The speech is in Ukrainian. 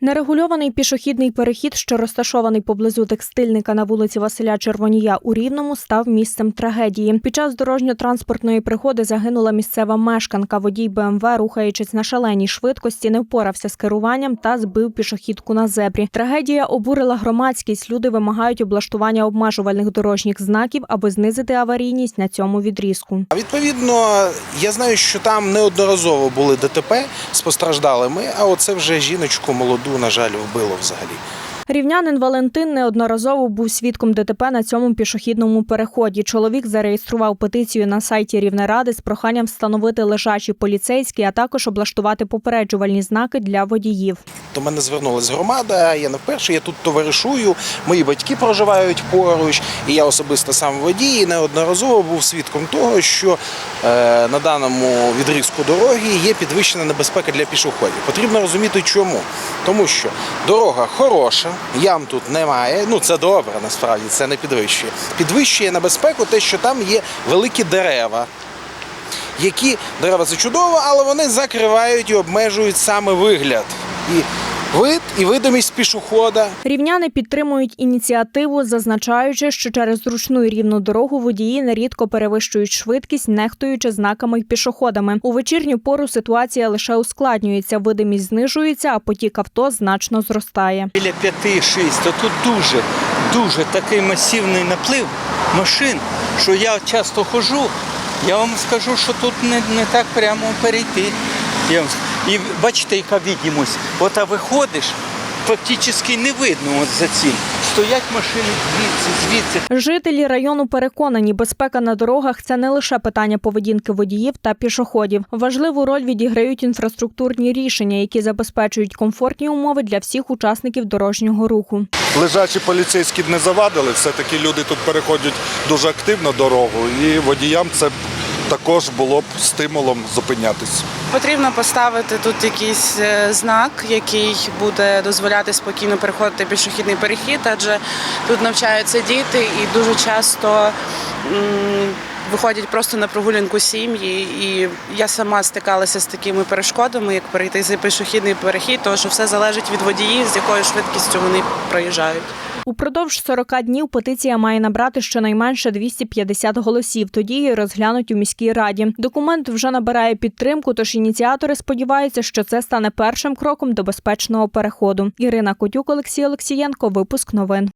Нерегульований пішохідний перехід, що розташований поблизу текстильника на вулиці Василя Червонія у Рівному, став місцем трагедії. Під час дорожньо-транспортної пригоди загинула місцева мешканка. Водій БМВ, рухаючись на шаленій швидкості, не впорався з керуванням та збив пішохідку на зебрі. Трагедія обурила громадськість. Люди вимагають облаштування обмежувальних дорожніх знаків, аби знизити аварійність на цьому відрізку. Відповідно, я знаю, що там неодноразово були ДТП з постраждалими, а оце вже жіночку молоду, на жаль, вбило взагалі. Рівнянин Валентин неодноразово був свідком ДТП на цьому пішохідному переході. Чоловік зареєстрував петицію на сайті Рівнеради з проханням встановити лежачі поліцейські, а також облаштувати попереджувальні знаки для водіїв. До мене звернулася громада. Я не вперше, я тут товаришую. Мої батьки проживають поруч, і я особисто сам водій. Неодноразово був свідком того, що е, на даному відрізку дороги є підвищена небезпека для пішоходів. Потрібно розуміти, чому. Тому що дорога хороша, ям тут немає. Ну це добре, насправді це не підвищує. Підвищує небезпеку те, що там є великі дерева. Які дерева це чудово, але вони закривають і обмежують саме вигляд. І вид, і видимість пішохода. Рівняни підтримують ініціативу, зазначаючи, що через зручну і рівну дорогу водії нерідко перевищують швидкість, нехтуючи знаками й пішоходами. У вечірню пору ситуація лише ускладнюється, видимість знижується, а потік авто значно зростає. Біля 5-6, то тут дуже, дуже такий масивний наплив машин, що я часто ходжу. Я вам скажу, що тут не, не так прямо перейти. Я вам... с- І бачите, яка відімость. От а виходиш, фактично не видно от за цим. Стоять машини звідси, звідси. Жителі району переконані, безпека на дорогах це не лише питання поведінки водіїв та пішоходів. Важливу роль відіграють інфраструктурні рішення, які забезпечують комфортні умови для всіх учасників дорожнього руху. Лежачі поліцейські не завадили. Все-таки люди тут переходять дуже активно дорогу, і водіям це також було б стимулом зупинятись. Потрібно поставити тут якийсь е, знак, який буде дозволяти спокійно переходити пішохідний перехід, адже тут навчаються діти і дуже часто виходять просто на прогулянку сім'ї. І я сама стикалася з такими перешкодами, як перейти за пішохідний перехід, тому що все залежить від водіїв, з якою швидкістю вони проїжджають. Упродовж 40 днів петиція має набрати щонайменше 250 голосів. Тоді її розглянуть у міській раді. Документ вже набирає підтримку, тож ініціатори сподіваються, що це стане першим кроком до безпечного переходу. Ірина Котюк, Олексій Олексієнко. Випуск новин.